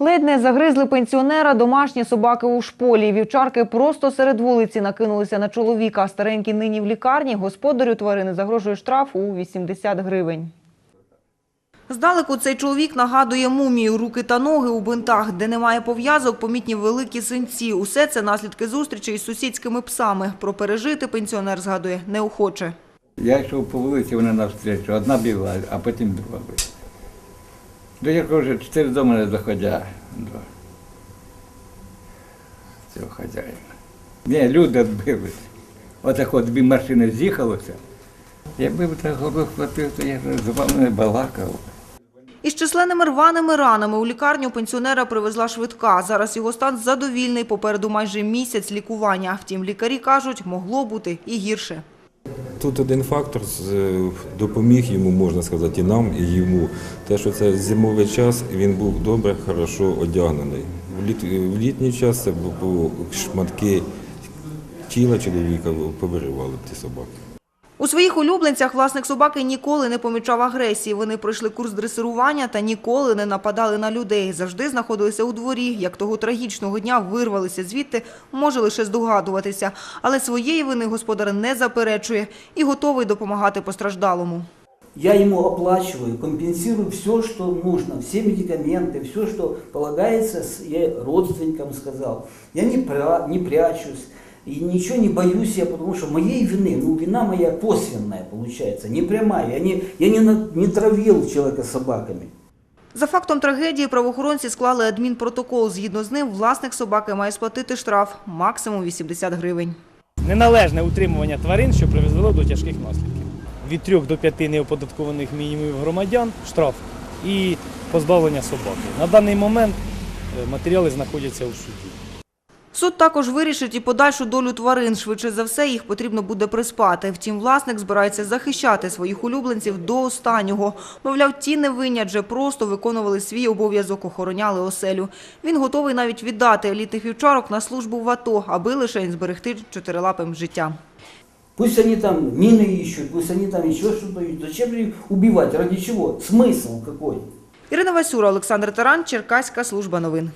Ледь не загризли пенсіонера домашні собаки у шполі. Вівчарки просто серед вулиці накинулися на чоловіка. Старенький нині в лікарні. Господарю тварини загрожує штраф у 80 гривень. Здалеку цей чоловік нагадує мумію, руки та ноги у бинтах, де немає пов'язок, помітні великі синці. Усе це наслідки зустрічі із сусідськими псами. Про пережити пенсіонер згадує неохоче. Я йшов по вулиці, вони навстрічу. Одна бігла, а потім друга бігла. До якого вже чотири до мене доходять. До цього хазяїна. Ні, люди відбились. Отак от дві машини з'їхалося. Якби б так голову хватив, то я б з вами не балакав. Із численними рваними ранами у лікарню пенсіонера привезла швидка. Зараз його стан задовільний, попереду майже місяць лікування. Втім, лікарі кажуть, могло бути і гірше. Тут один фактор е, допоміг йому, можна сказати, і нам, і йому. Те, що це зимовий час, він був добре, хорошо одягнений. В, в літній час це бу- бу- шматки тіла чоловіка повиривали ті собаки. У своїх улюбленцях власник собаки ніколи не помічав агресії. Вони пройшли курс дресирування та ніколи не нападали на людей. Завжди знаходилися у дворі. Як того трагічного дня вирвалися звідти, може лише здогадуватися. Але своєї вини господар не заперечує і готовий допомагати постраждалому. Я ему оплачиваю, компенсирую все, что нужно, все медикаменты, все, что полагается, я родственникам сказал. Я не, пря- не прячусь и ничего не боюсь я, потому что моей вины, ну вина моя косвенная получается, не прямая. Я не, я не, на- не травил человека собаками. За фактом трагедії правоохоронці склали адмінпротокол. Згідно з ним, власник собаки має сплатити штраф максимум 80 гривень. неналежне утримування тварин, що призвело до тяжких наслідків. Від 3 до 5 неоподаткованих мінімумів громадян штраф і позбавлення собаки. На даний момент е, матеріали знаходяться у суді. Суд також вирішить і подальшу долю тварин. Швидше за все, їх потрібно буде приспати. Втім, власник збирається захищати своїх улюбленців до останнього. Мовляв, ті не винні, адже просто виконували свій обов'язок, охороняли оселю. Він готовий навіть віддати елітних вівчарок на службу в АТО, аби лише зберегти чотирилапим життя. Пусть они там мины ищут, пусть они там еще что-то ищут. Зачем их убивать? Ради чего? Смысл какой? Ірина Васюра, Олександр Таран, Черкаська служба новин.